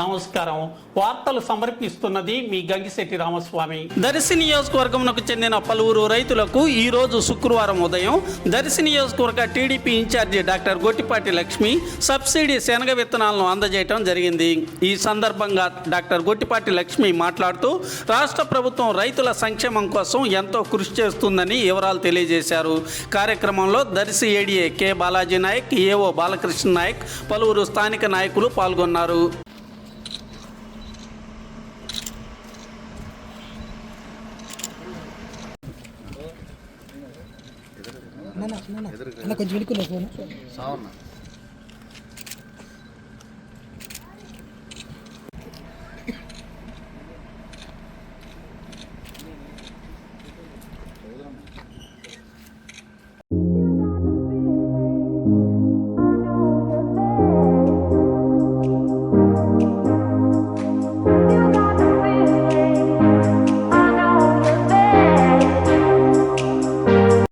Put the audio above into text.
నమస్కారం. వార్తలు సమర్పిస్తున్నది మీ గంగిశెట్టి రామస్వామి. దర్శి నియోజకవర్గంకు చెందిన పలువురు రైతులకు ఈ రోజు శుక్రవారం ఉదయం దర్శి నియోజకవర్గ TDP incharge doctor Gottipati Lakshmi subsidy శనగ విత్తనాలను అందజేయడం జరిగింది. ఈ సందర్భంగా డాక్టర్ గొట్టిపాటి లక్ష్మి మాట్లాడుతూ రాష్ట్ర ప్రభుత్వం రైతుల సంక్షేమం కోసం ఎంతో కృషి చేస్తుందని వివరాలు తెలియజేశారు. కార్యక్రమంలో Darsi ADA K Balaji Naik AO Balakrishna Naik పలువురు స్థానిక నాయకులు పాల్గొన్నారు. కొంచెం వెనుకున్నా ఫోన్